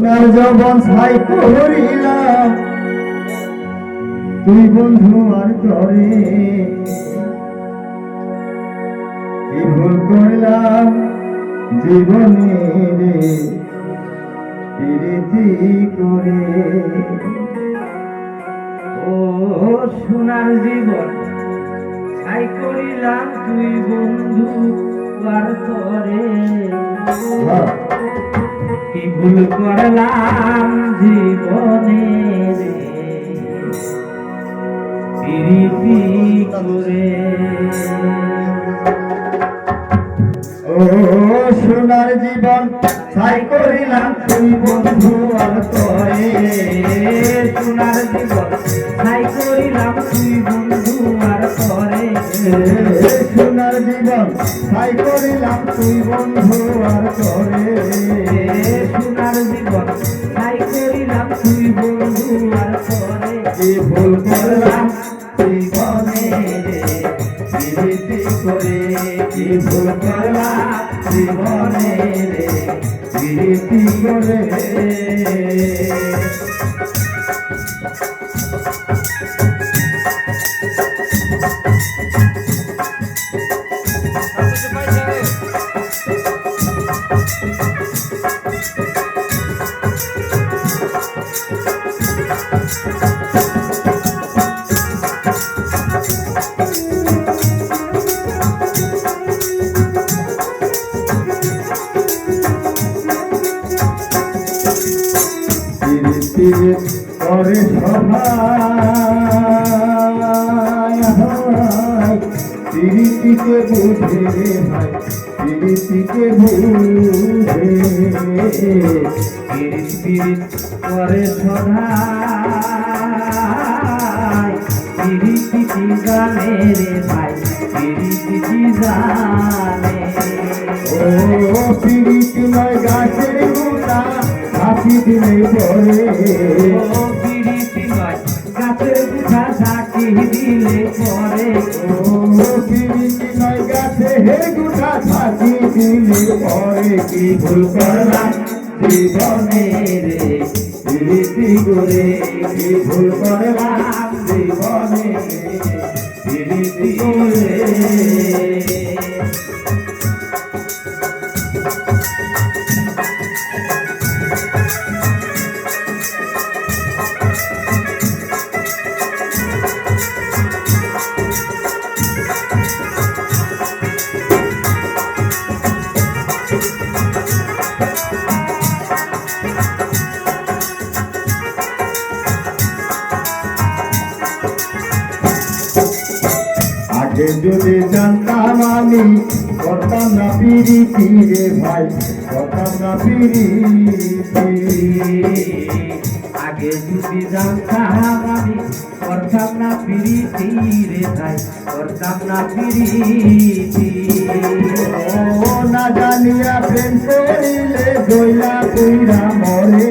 ছাই করিলাম তুই বন্ধু আর তরে? কি ভুল করলাম জীবনে রে? প্রীতি করে? ও সোনার জীবন, ছাই করিলাম তুই বন্ধু। আর তরে কি ভুল করলাম জীবনে করে ও সোনার জীবন ছাই করিলাম তুই বন্ধু আর তরে সোনার জীবন ছাই করিলাম তুই বন্ধু আর তরে জীবন ছাই করিলাম তুই বন্ধু আর তরে সোনার জীবন ছাই করিলাম তুই বন্ধু আর তরে কি ভুল করলাম জীবনে রে করে কি ভুল করলাম জীবনে রে প্রীতি করে প্রীতি করে প্রীতিকে বুঝে রে ভাই প্রীতিকে বুঝে পিরিত পিরিত করে জানে রে ভাই পিরিতি জানে ও দিলে পরে গাছের বুঝা ঝাঁকি দিলে পরে গাছে হে গোটা হাসি দিলে পরে কি ভুল করলাম জীবনে রে প্রীতি করে কি ভুল করলাম জীবনে প্রীতি করে যদি জানতাম আমি করতাম না পিরিতি রে ভাই করতাম না পিরিতি আগে যদি জানতাম আমি করতাম না পিরিতি রে ভাই করতাম না পিরিতি ও না জানিয়া প্রেম করিলে কইরা মরে।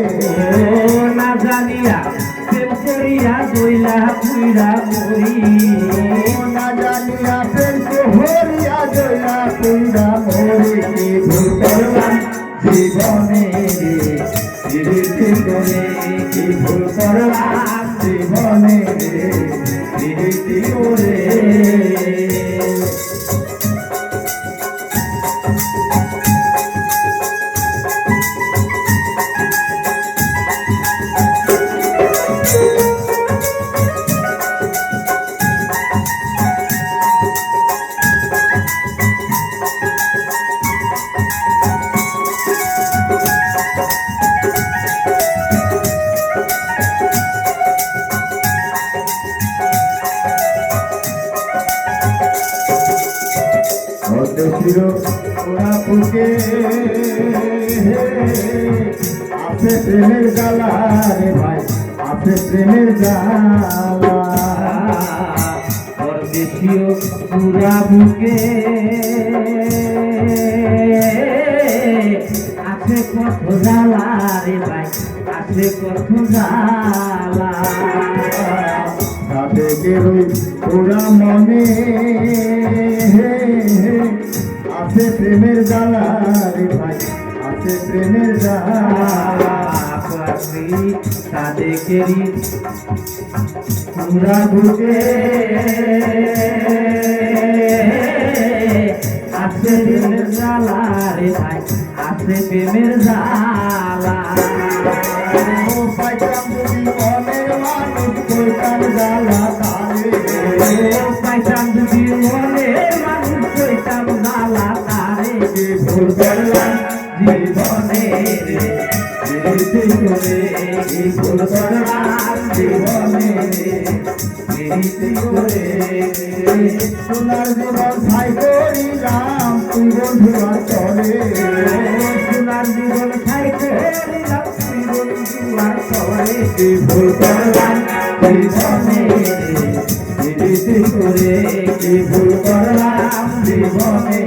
না জানিয়া প্রেম করিয়া দইলা পুইরা মরি না জানিয়া প্রেম হরিয়া দইলা কইরা মরে কি ভুল করলাম জীবনে প্রীতি কি ভুল করলাম জীবনে রে ছিল ওরা বুকে আছে প্রেমের জ্বালা রে ভাই আছে প্রেমের জ্বালা। পরদেশীয় পুরা বুকে। আছে কত জ্বালা রে ভাই আছে কত জ্বালা। তাতে গেরই ওরা মনে আছে প্রেমের জ্বালা রে ভাই, আছে প্রেমের জ্বালা। সাদেকেরই পুরা বুকে আছে প্রেমের জ্বালা রে ভাই, আছে প্রেমের জ্বালা। ও পাইতাম সোনার জীবন ছাই করিলাম তুই বন্ধুরা চলে ভুল করলাম জীবনে ভুল করলাম জীবনে